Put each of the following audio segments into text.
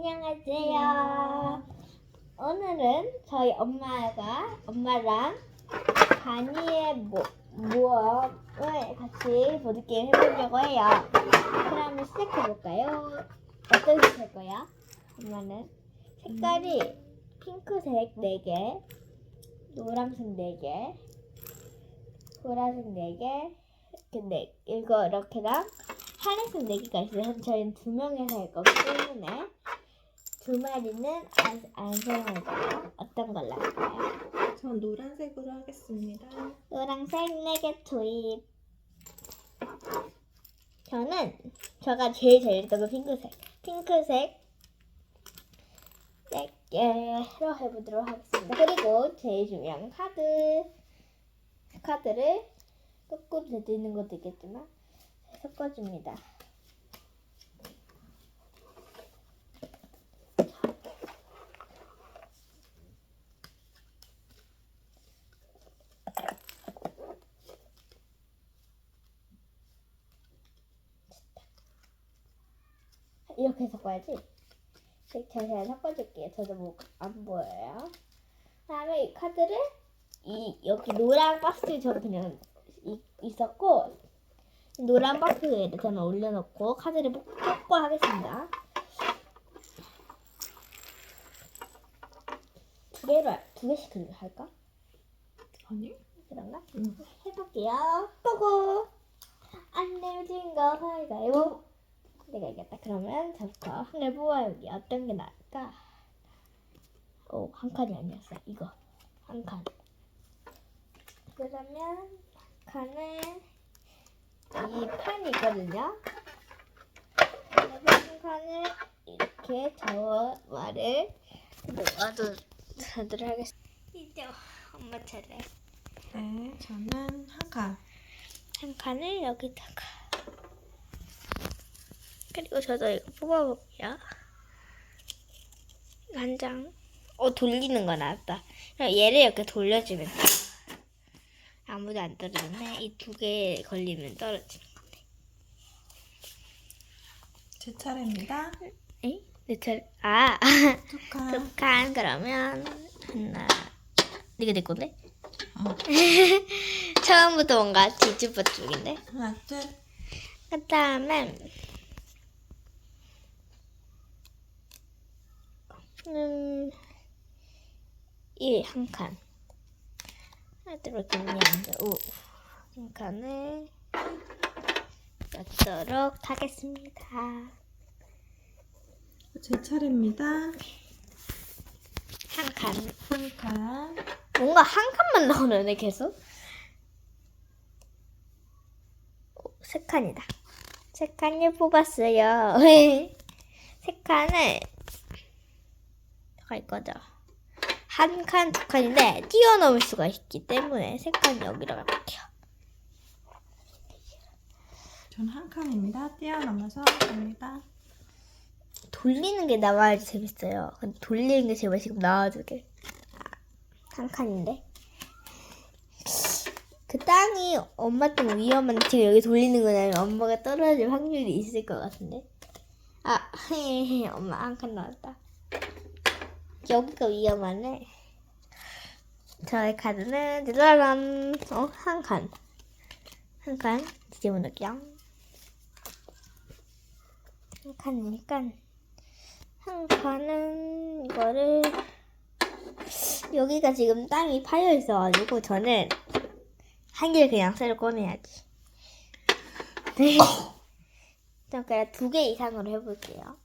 안녕하세요. 오늘은 저희 엄마가 엄마랑 가니의 모, 모험을 같이 보드게임 해보려고 해요. 그러면 시작해볼까요? 어떤 색 할 거야? 엄마는 색깔이 핑크색 4개, 노란색 4개, 보라색 4개, 근데 이거 이렇게랑 하늘색 4개가 있어요. 저희는 두 명이서 할 거기 때문에 두 마리는 안, 안 사용할 거예요. 어떤 걸로 할까요? 전 노란색으로 하겠습니다. 노란색 4개 투입. 저는 제가 제일 잘 했던 건 핑크색. 핑크색 4개로 해보도록 하겠습니다. 그리고 제일 중요한 카드. 카드를 되어 있는 것도 있겠지만 섞어줍니다. 이렇게 섞어야지. 제가 잘 섞어줄게요. 저도 뭐 안 보여요. 다음에 이 카드를 이 여기 노란 박스에 저는 그냥 이- 있었고 노란 박스에 저는 올려놓고 카드를 뽑- 뽑고 하겠습니다. 두 개로 할- 두 개씩 할까? 아니? 그런가? 응. 해볼게요. 보고 안 내어진 거 가위가위보. 내가 이겼다. 그러면 저부터 하늘 뽑아 여기 어떤 게 나을까? 오, 한 칸이 아니었어. 이거 한 칸. 그러면 칸에 이 판이 있거든요. 한 칸을 이렇게 저 말을 놓아도 도록 하겠습니다. 이제 엄마 차례. 네, 저는 한 칸. 한 칸을 여기다가 그리고 저도 이거 뽑아볼게요 한 장. 어 돌리는 거 나왔다 그럼 얘를 이렇게 돌려주면 돼 아무도 안 떨어지네 이 두 개 걸리면 떨어지는 건데 제 차례입니다. 에이? 내 차례 아 두 칸. 두칸 그러면 하나 이게 내 건데? 어, 처음부터 뭔가 뒤집어 쪽인데 하나, 둘. 그 다음에 음, 이한 칸. 하도록 정리하는데, 오, 한 칸을 넣도록 하겠습니다. 제 차례입니다. 한 칸. 한 칸. 뭔가 한 칸만 나오네, 계속. 오, 세 칸이다. 세 칸을 뽑았어요. 세 칸을 갈 거죠. 한 칸, 두 칸인데 뛰어넘을 수가 있기 때문에 세 칸 여기로 갈게요. 전 한 칸입니다. 뛰어넘어서 갑니다. 돌리는 게 나와야지 재밌어요. 근데 돌리는 게 제발 지금 나와주게. 한 칸인데. 그 땅이 엄마 좀 위험한데 지금 여기 돌리는 거냐면 엄마가 떨어질 확률이 있을 것 같은데. 아, 헤헤, 엄마 한 칸 나왔다. 여기가 위험하네. 저의 카드는 짜라란, 어, 한 칸. 한 칸 뒤집어 놓을게요. 한 칸이니까 한 칸은 이거를 여기가 지금 땅이 파여 있어가지고 저는 한 개를 그냥 새로 꺼내야지. 네. 저 그냥 두 개 이상으로 해볼게요.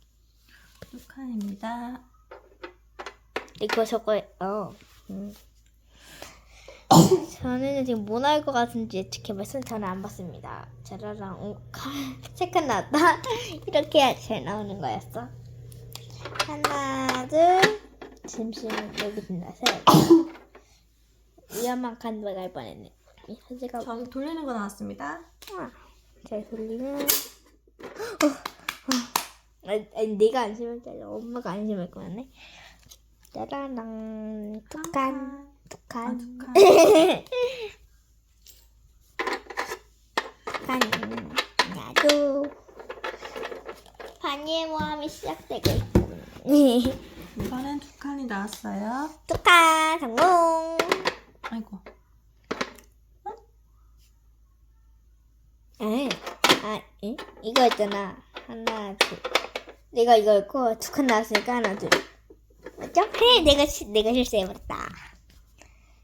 두 칸입니다. 이거 저거 어. 음. 저는 지금 뭐 나올 것 같은지 예측해봤어요. 저는 안 봤습니다. 자라랑 오, 세칸 나왔다. 이렇게 해야 잘 나오는 거였어. 하나, 둘. 잠시만 여기 빛나 셋. 위험한 칸 들어갈 뻔했네. 이 현재가 전 돌리는 거 나왔습니다. 아, 잘 돌리면. 어, 어. 아니, 아니, 내가 안심할 게 아니라 엄마가 안심할 거였네. 짜라랑 두 칸, 두 아, 칸. 두 칸. 칸. 나도 반의 모함이 시작되고 있고. 이번엔 두 칸이 나왔어요. 축하 성공. 아이고. 에, 아, 에? 이거 있잖아. 하나, 둘. 내가 이거 있고 두 칸 나왔으니까 하나, 둘. 맞죠? 해, 내가 시, 내가 실수해버렸다.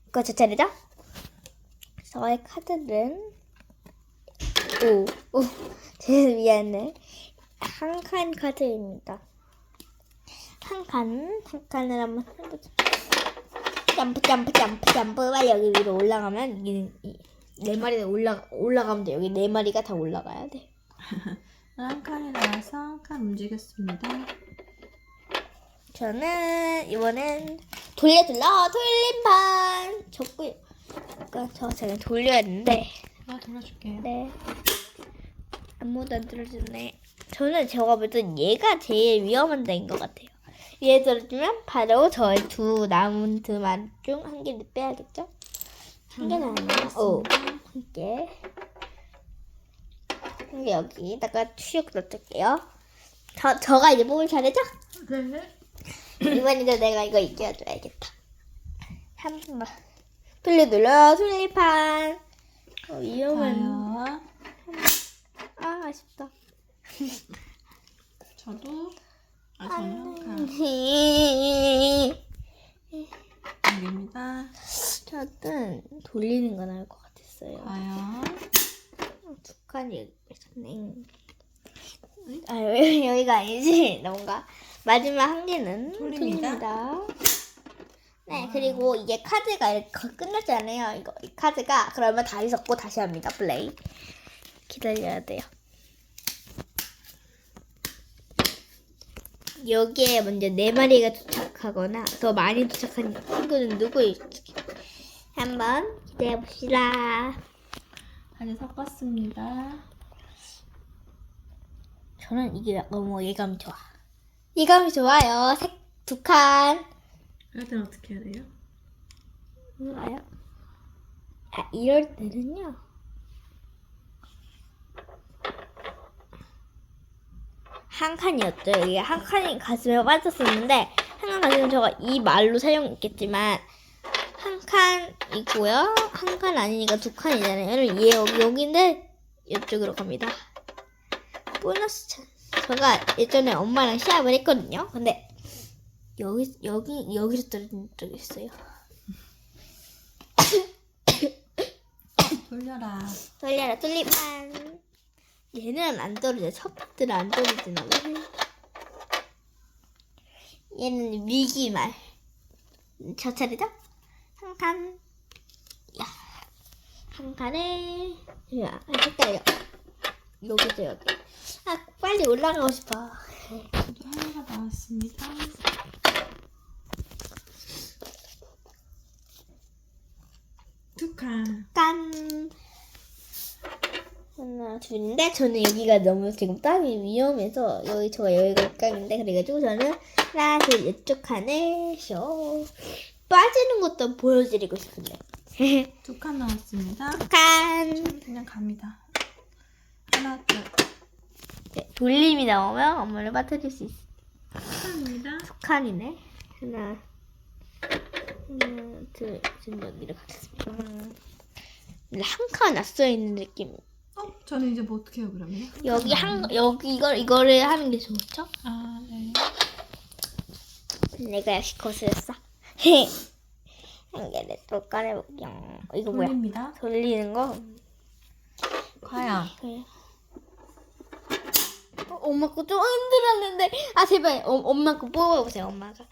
이거 제 차례죠? 저의 카드는 오, 오, 제 미안해. 한 칸 카드입니다. 한 칸, 한 칸을 한번. 점프, 점프, 점프, 점프. 빨리 여기 위로 올라가면 이기는, 이, 네 마리가 올라 올라가면 돼. 여기 네 마리가 다 올라가야 돼. 한 칸이 나와서 한 칸 움직였습니다. 저는 이번엔 돌려 돌려 돌림판 줬고요. 그러니까 저 제가 돌려야 되는데 제가 돌려줄게요. 네 아무도 안 들어주네. 저는 제가 볼때 얘가 제일 위험한 데인 것 같아요. 얘 들어주면 바로 저의 두 남은 두말중 한 개를 빼야겠죠? 한 개는 아니야. 오, 한 개. 한 개 여기다가 추억 넣을게요. 저 저가 이제 뽑을 차례죠? 네. 이번에도 내가 이거 이겨줘야겠다. 한 번만. 돌려 돌려 돌림판. 어, 위험한. 좋아요. 아 아쉽다. 저도 아 저는 한 칸. 여기입니다. 저는 돌리는 건 나을 것 같았어요. 과연 두 칸이 있었네. 아 여- 여기가 아니지. 뭔가 마지막 한 개는 돌립니다. 돌립니다. 네 그리고 이게 카드가 이렇게 끝났잖아요. 이거 이 카드가 그러면 다시 섞고 다시 합니다. 플레이 기다려야 돼요. 여기에 먼저 네 마리가 도착하거나 더 많이 도착한 친구는 누구일지 한번 기대해 봅시다. 다시 섞었습니다. 저는 이게 너무 예감이 좋아. 예감이 좋아요. 색 두 칸. 이럴 땐 어떻게 해야 돼요? 뭐가요? 아, 이럴 때는요. 한 칸이었죠. 여기 한 칸이 가슴에 빠졌었는데 한 칸 가슴은 제가 이 말로 사용했겠지만 한 칸이고요. 한 칸 아니니까 두 칸이잖아요. 얘 여기 여기인데 이쪽으로 갑니다. 보너스 찬스. 제가 예전에 엄마랑 시합을 했거든요. 근데 여기 여기 여기서 떨어진 적이 있어요. 돌려라. 돌려라 뚫리만 얘는 안 떨어져 첫 파트는 안 떨어지나 봐 얘는 위기말 저 차례죠? 한칸 야 한 칸에 야 헷갈려 여기죠 여기 아 빨리 올라가고 싶어 저도 하나가 나왔습니다. 두 칸. 깐 하나 둘인데 저는 여기가 너무 지금 땅이 위험해서 여기 저가 여기가 깡인데 그래가지고 저는 하나 둘 이쪽 칸에 쇼 빠지는 것도 보여드리고 싶은데 두 칸 나왔습니다. 칸 그냥 갑니다. 하나, 둘. 네, 돌림이 나오면 엄마를 빠뜨릴 수 있어. 두 칸이네 하나 하나 둘 지금 여기를 가겠습니다 한칸 낯서 있는 느낌 어? 저는 이제 뭐 어떻게 해요, 그러면? 여기 한 여기 이걸 이거를 하는 게 좋죠? 아, 네. 내가 역시 거슬렸어. 한 개를 또 꺼내볼게요. 이거 뭐야? 돌립니다. 돌리는 거? 그래. 어, 엄마 거 좀 흔들었는데 아 제발 어, 엄마 거 뽑아보세요 엄마가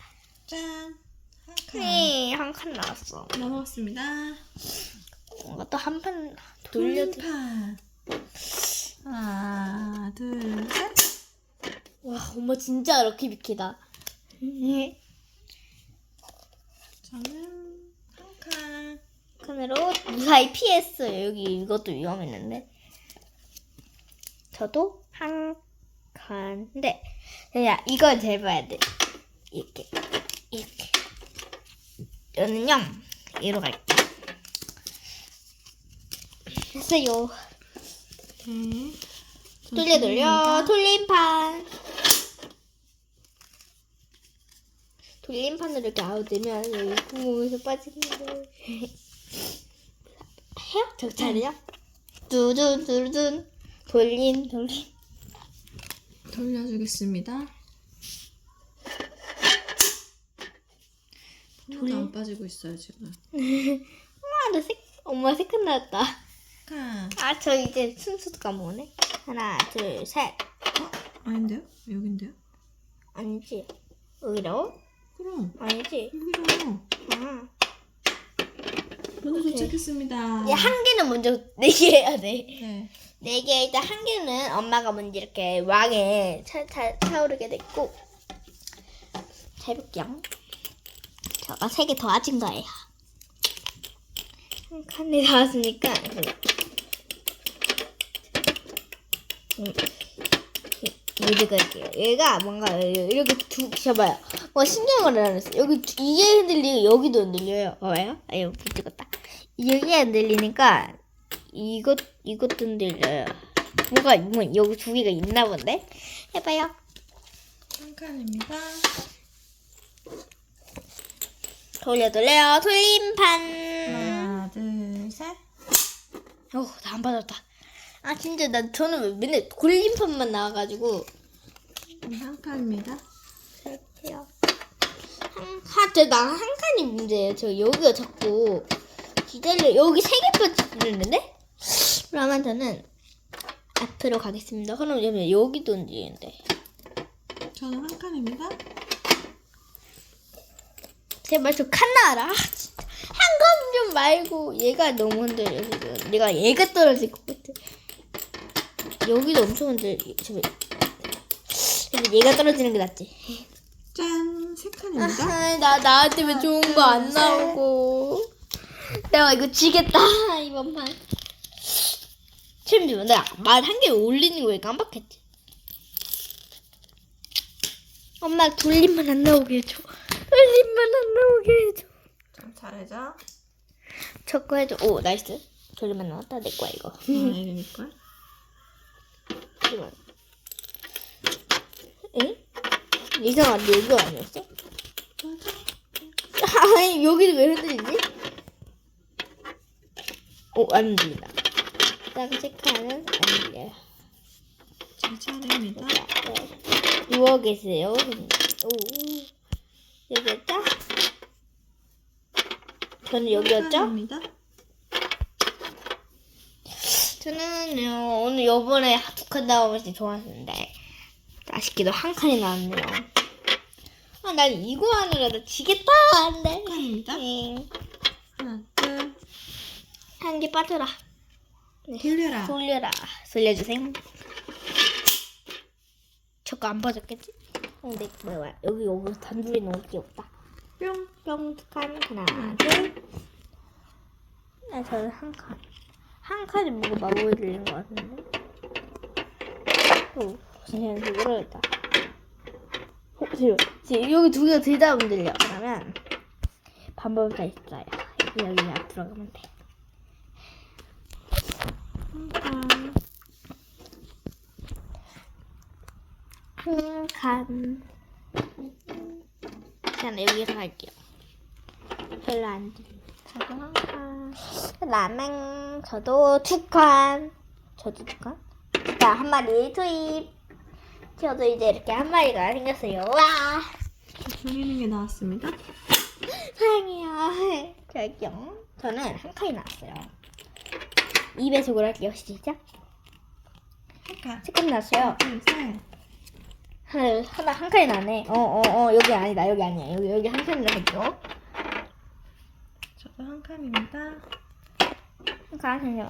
짠. 한 칸. 네, 한 칸 나왔어 넘어갔습니다. 뭔가 또 한 판 돌려도 돌림판. 하나, 둘, 셋. 와 엄마 진짜 이렇게 비키다 저는 한 칸. 칸으로 무사히 피했어요 여기 이것도 위험했는데 저도 한 칸. 근데 야 이걸 잘 봐야 돼. 이렇게 이렇게. 저는요 이로 갈게. 했어요. 네. 돌려 돌려 돌림판. 돌림판으로 이렇게 아웃되면 여기 구멍에서 빠지는데 해요? 저 차례요? 두두두둔 돌림 돌림 돌려주겠습니다. 하나도 안 빠지고 있어요 지금. 엄마 나 색, 엄마 색깔 나왔다 카. 아저 이제 순서도 까먹네 하나 둘 셋 어? 아닌데요? 여긴데요? 아니지 여기로? 그럼 아니지 여기로. 아. 먼저 도착했습니다. 야, 한 개는 먼저 내게 해야 돼. 네. 네 개, 일단 한 개는 엄마가 먼저 이렇게 왕에 차, 차, 차오르게 됐고. 자, 해볼게요. 저가 세 개 더 아진 거예요. 한 칸이 나왔으니까. 음, 이렇게 할게요. 얘가 뭔가 이렇게 두, 잡아요. 뭐 신기한 걸 알았어요. 여기 두- 이게 흔들리고 여기도 흔들려요. 봐봐요. 아, 여기 찍었다. 이게 흔들리니까 이것 이것도 흔들려요. 뭐가 뭐 여기 두 개가 있나 본데? 해봐요. 한 칸입니다. 돌려 돌려요. 돌림판. 하나, 둘, 셋. 어, 나안 받았다. 아 진짜 나 저는 왜 맨날 돌림판만 나와가지고 네, 한 칸입니다. 할게요. 한칸저나한 칸이 문제예요. 저 여기가 자꾸 기다려 여기 세 개 빠지는데? 그러면 저는 앞으로 가겠습니다. 그럼 여기 여기도 움직이는데 저는 한 칸입니다. 제발 저 칸 나와라. 한칸 좀 말고 얘가 너무 흔들려 지금. 내가 얘가 떨어질 것 같아. 여기도 엄청 흔들려. 제발. 얘가 떨어지는 게 낫지. 짠! 세 칸입니다. 아하, 나 나한테 왜 좋은 거 안 나오고. 내가 이거 지겠다 이번 판. 심지어 내가 말 한 개 올리는 거에 깜빡했지. 엄마 돌림만 안 나오게 해줘. 돌림만 안 나오게 해줘. 좀 잘해줘. 저거 해줘. 오 나이스. 돌림만 나왔다 내 거야 이거. 아, 이러니까. 잠깐만. 에? 이상한데 여기가 아니었어? 아니 여기는 왜 흔들리지? 오, 안 흔들린다. 흔들려요. 제 차례입니다. 네. 누워 계세요. 오, 여기였죠? 저는 여기였죠? 칸입니다. 저는 오늘 요번에 두칸 나오면서 좋았는데 아쉽게도 한 칸이 나왔네요. 아, 난 이거 하느라 나 지겠다. 안 돼. 칸입니다. 하나, 둘. 한 개 빠져라. 돌려라. 돌려라. 돌려주세요. 저거 안 빠졌겠지? 근데 뭐야 여기 여기 단둘이 너무 귀엽다. 뿅. 뿅 칸 하나 둘. 나 저는 한 칸. 한 칸이 뭐가 마법이 들린 것 같은데. 오, 이거 모르겠다. 어, 지금 지금 여기 두 개가 들다 흔들려. 그러면 방법이 다 있어요. 여기 여기 앞으로 가면 돼. 한 칸. 한 칸. 저는 여기서 할게요. 별로 안 돼. 저도 한 칸. 라멘 저도 두 칸. 저도 두 칸. 자, 한 마리 투입. 저도 이제 이렇게 한 마리가 생겼어요. 와! 돌리는 게 나왔습니다. 사랑해요. 저기요. 저는 한 칸이 나왔어요. 2배속으로 할게요. 시작. 한 칸. 색깔 났어요. 둘, 셋. 하나, 하나, 한 칸이 나네. 어, 어, 어, 여기 아니다. 여기 아니야. 여기, 여기 한 칸이라 했죠. 저도 한 칸입니다. 한 칸, 잠시만.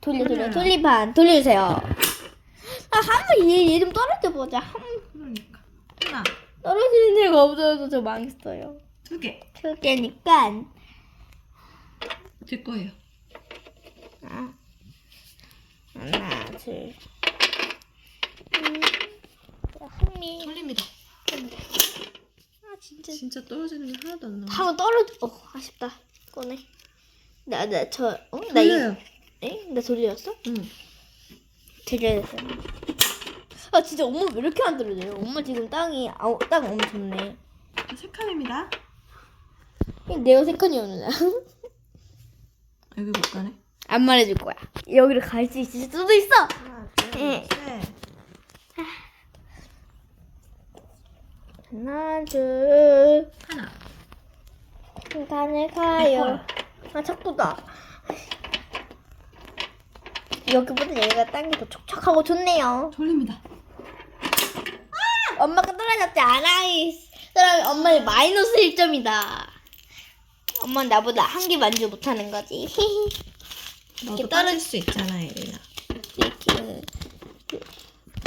돌려, 돌려. 돌리판. 돌려주세요. 아, 한번 얘, 얘 좀 떨어져 보자. 한, 그러니까. 하나, 떨어지는 애가 없어서 저 망했어요. 두 개. 두 개니까. 제 거예요. 아. 하나, 둘. 음, 한 미. 돌립니다. 아, 진짜. 진짜 떨어지는 게 하나도 안 나와. 한번 떨어져. 어, 아쉽다. 꺼내. 나, 나, 저, 어? 나. 이, 에? 나 돌렸어? 응. 들려야 돼. 아, 진짜 엄마 왜 이렇게 안 떨어져요? 엄마 지금 땅이, 아, 땅 엄청 좋네. 세 칸입니다. 내가 세컨이었는데 여기 못 가네. 안 말해줄 거야. 여기로 갈수 있을 수도 있어. 하나, 둘, 네. 셋. 하나 둘 하나. 간을 가요. 아 자꾸다. 여기보다 얘가 딴 게 더 촉촉하고 좋네요. 돌립니다. 엄마가 떨어졌지 않아이. 그러면 엄마는 마이너스 1점이다. 엄마는 나보다 한 개 만족 못하는 거지. 너도 이렇게 떨어질 수 있잖아, 예린아. 이렇게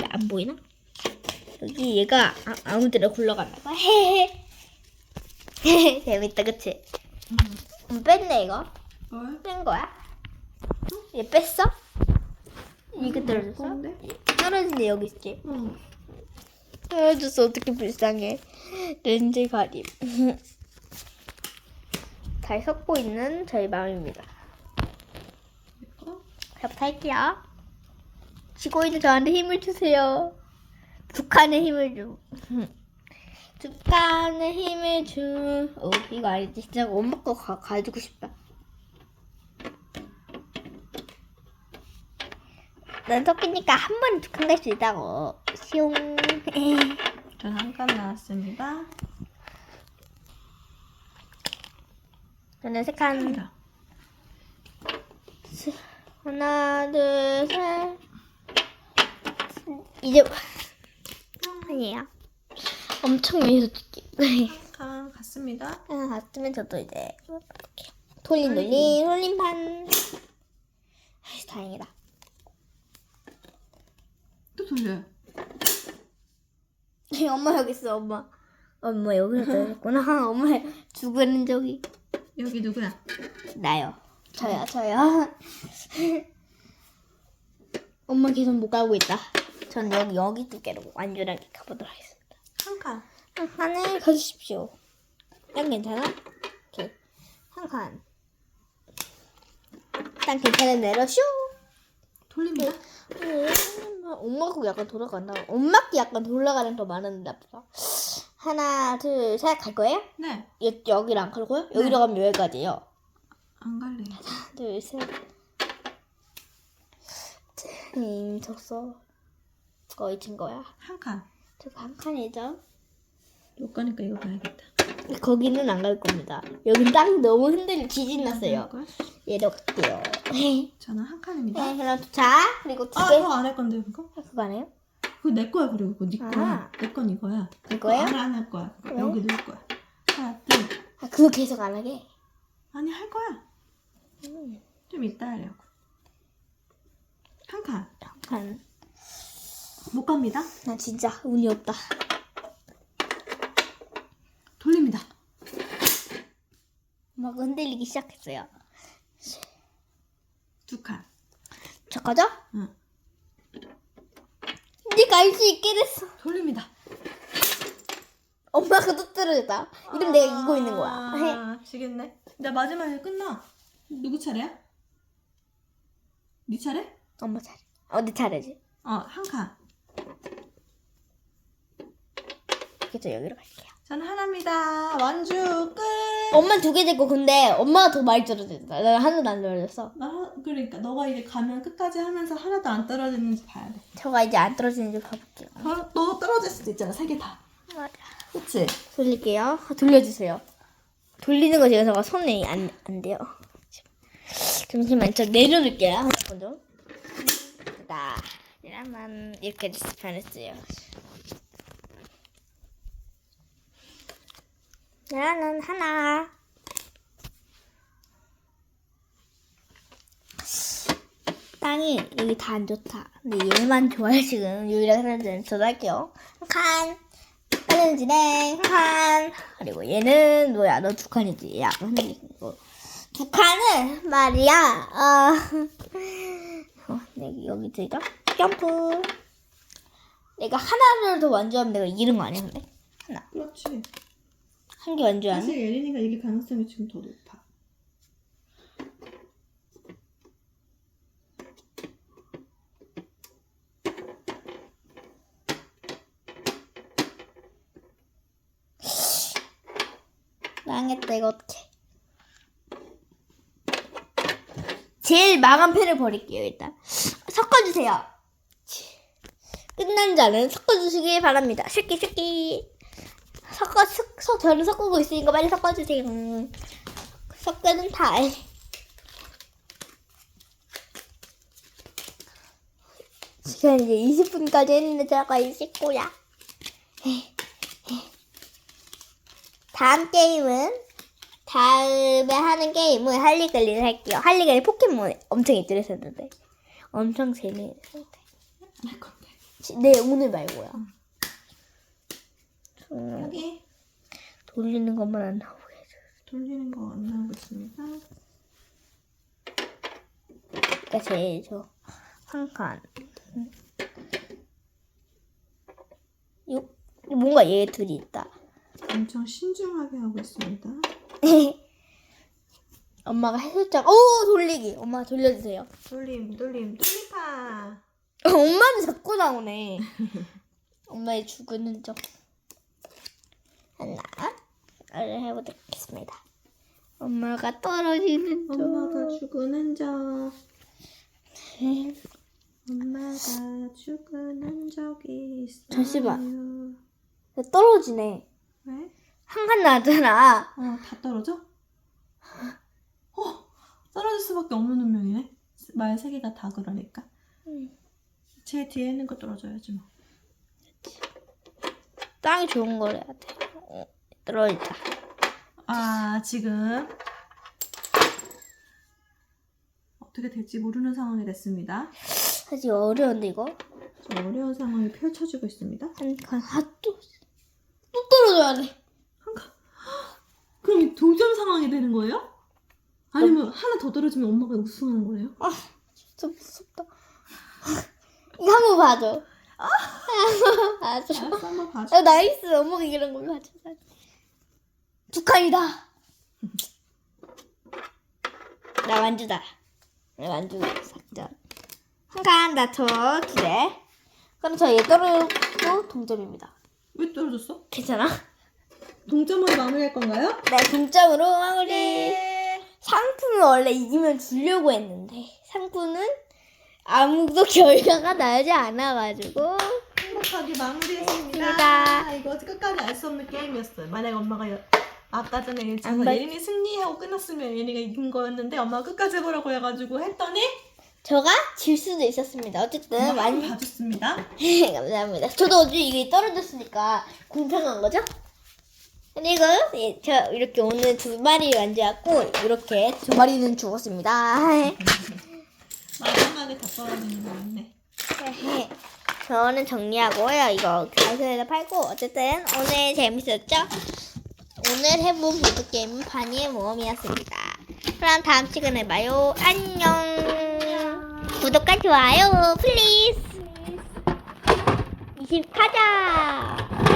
안 보이나? 여기 얘가 아, 아무 데나 굴러가나 봐. 헤헤. 헤헤. 재밌다, 그치? 음, 뺐네 이거. 뭘? 뺀 거야? 얘 뺐어? 이게 떨어졌어? 뭔데? 떨어진 데 여기 있지? 응. 떨어졌어 어떻게 불쌍해 렌즈 가림 잘 섞고 있는 저희 마음입니다 어? 저부터 할게요. 지고 있는 저한테 힘을 주세요. 두 칸의 힘을 줘두 칸의 힘을 주. 어, 이거 아니지? 진짜 엄마 거 가, 가지고 싶다. 난 섞이니까 한 번에 두칸갈수 있다고. 시용 전한 칸 나왔습니다. 저는 세 칸. 칸이다. 하나, 둘, 셋. 이제 아니에요. 엄청 위에서 찍기. 칸 갔습니다. 하나 갔으면 저도 이제 이렇게 돌린 돌린 돌림판. 아이, 다행이다. 또 돌려요. 엄마 여기 있어, 엄마. 엄마 여기서 떨어졌구나. 엄마 죽은 적이 여기 누구야? 나요. 저요, 저요. 엄마 계속 못 가고 있다. 전 여기 여기 두 개로 완전하게 가보도록 하겠습니다. 한 칸. 한 칸을 가주십시오. 난 괜찮아? 오케이. 한 칸. 난 괜찮은 슈! 돌립니다. 음, 엄마 거 약간 돌아간다. 엄마 거 약간 돌아가는 더 많은데 앞서. 하나, 둘, 셋 갈 거예요? 네. 여, 여기로 안갈 거예요? 여기로 가면 여기까지요. 안 갈래요. 하나, 둘, 셋. 음, 졌어. 거의 진 거야. 한 칸. 저거 한 칸이죠? 못 가니까 이거 가야겠다. 거기는 안 갈 겁니다. 여긴 땅이 너무 흔들려 지진 났어요. 걸? 얘로 갈게요. 네, 저는 한 칸입니다. 하나 자 그리고 두 아, 개. 그거 안 할 건데 그거? 아, 그거 안 해요? 그거 내 거야 그리고 그거 네 거야. 아. 내 건 이거야. 이거요? 안할 거야. 왜? 여기 넣을 거야. 하나, 둘. 아 그거 계속 안 하게. 아니 할 거야. 음, 좀 이따 하려고. 한 칸. 한. 못 갑니다. 나 진짜 운이 없다. 돌립니다. 막 흔들리기 시작했어요. 두 칸. 저 가죠? 응. 이제 갈수 있게 됐어. 돌립니다. 엄마가 또 떨어졌다. 이러면 내가 이고 있는 거야. 아, 지겠네. 나 마지막에 끝나. 누구 차례야? 네 차례? 엄마 차례. 어디 차례지? 어, 한 칸. 그래서 여기로 갈게요. 전 하나입니다. 완주 끝. 엄마 두 개 됐고 근데 엄마가 더 많이 떨어졌다. 나 하나도 안 떨어졌어. 나 하- 그러니까 너가 이제 가면 끝까지 하면서 하나도 안 떨어지는지 봐야 돼. 저가 이제 안 떨어지는지 봐볼게요. 어, 너 떨어질 수도 있잖아. 세 개 다. 맞아. 그치? 돌릴게요. 돌려주세요. 돌리는 거 제가 손에 안, 안 돼요. 잠시만, 저 내려놓을게요. 먼저. 나, 이러면 이렇게 변했어요. 나는 하나. 땅이 여기 다 안 좋다. 근데 얘만 좋아요 지금 유일한 사람들은 저도 할게요. 한 칸. 하는 진행 한 칸. 그리고 얘는 뭐야 너 두 칸이지. 야 흔들리고 두 칸은 말이야. 어, 어 여기 여기 들죠? 점프. 내가 하나를 더 완주하면 내가 이기는 거 아니야 근데? 하나 그렇지. 한 개 완주하면 사실 예린이가 이길 가능성이 지금 더 높아. 망했다 이거 어떡해 제일 망한 패를 버릴게요 일단. 섞어주세요. 끝난 자는 섞어주시길 바랍니다. 쉐끼 쉐끼 섞어 섞어 저는 섞고 있으니까 빨리 섞어주세요. 음, 섞는 달 시간 이제 20분까지 했는데 제가 있을 거야. 다음 게임은 다음에 하는 게임은 할리갈리를 할게요. 할리갈리 포켓몬 엄청 인터레스했는데 엄청 재미있었는데. 네 오늘 말고요. 저는 여기 돌리는 것만 안 나오게 해줘요. 돌리는 거 안 나오고 있습니다. 그러니까 제일 저 한 칸. 요 뭔가 얘 둘이 있다. 엄청 신중하게 하고 있습니다. 엄마가 해설장 오 돌리기. 엄마 돌려주세요. 돌림, 돌림, 돌림파. 엄마는 자꾸 나오네. 엄마의 죽은 적 하나 를 해보겠습니다. 엄마가 떨어지는 적. 엄마가 죽은 흔적. 엄마가 죽은 흔적이 있어요. 잠시만. 떨어지네. 왜? 한칸 나잖아. 어, 다 떨어져? 어, 떨어질 수밖에 없는 운명이네. 말 세 개가 다 그러니까. 제 뒤에 있는 거 떨어져야지 뭐. 땅이 좋은 걸 해야 돼. 어, 떨어지자. 아, 지금 어떻게 될지 모르는 상황이 됐습니다. 사실 어려운데 이거 좀 어려운 상황이 펼쳐지고 있습니다. 한 칸. 아또또 떨어져야 돼. 상황이 되는 거예요? 아니면 하나 더 떨어지면 엄마가 우승하는 거예요? 아 진짜 무섭다. 이거 한 번 봐줘. 봐줘. 알았어, 한번 봐줘. 아, 나이스 엄마가 이런 걸로 하자 두 칸이다 나 완주다 나 완주 삭제 한칸 나저 두대 그럼 저 얘 떨어지고 동점입니다 왜 떨어졌어? 괜찮아? 동점으로 마무리할 건가요? 네 동점으로 마무리 네. 상품은 원래 이기면 주려고 했는데 상품은 아무도 결과가 나지 않아가지고 행복하게 마무리했습니다. 했습니다. 이거 끝까지 알 수 없는 게임이었어요. 만약 엄마가 여- 아까 전에 안 예전에 봤- 예린이 승리하고 끝났으면 예린이가 이긴 거였는데 엄마가 끝까지 해보라고 해가지고 했더니 저가 질 수도 있었습니다 어쨌든 엄마 완 많이 봐줬습니다. 감사합니다. 저도 어제 이게 떨어졌으니까 공평한 거죠? 그리고 예, 저 이렇게 오늘 두 마리 완주했고 이렇게 두 마리는 죽었습니다. 마지막에 다 떨어지는 거 같네. 저는 정리하고요. 이거 가게에다 팔고 어쨌든 오늘 재밌었죠? 오늘 해본 보드 게임은 파니의 모험이었습니다. 그럼 다음 시간에 봐요. 안녕. 구독과 좋아요 플리즈. 24자.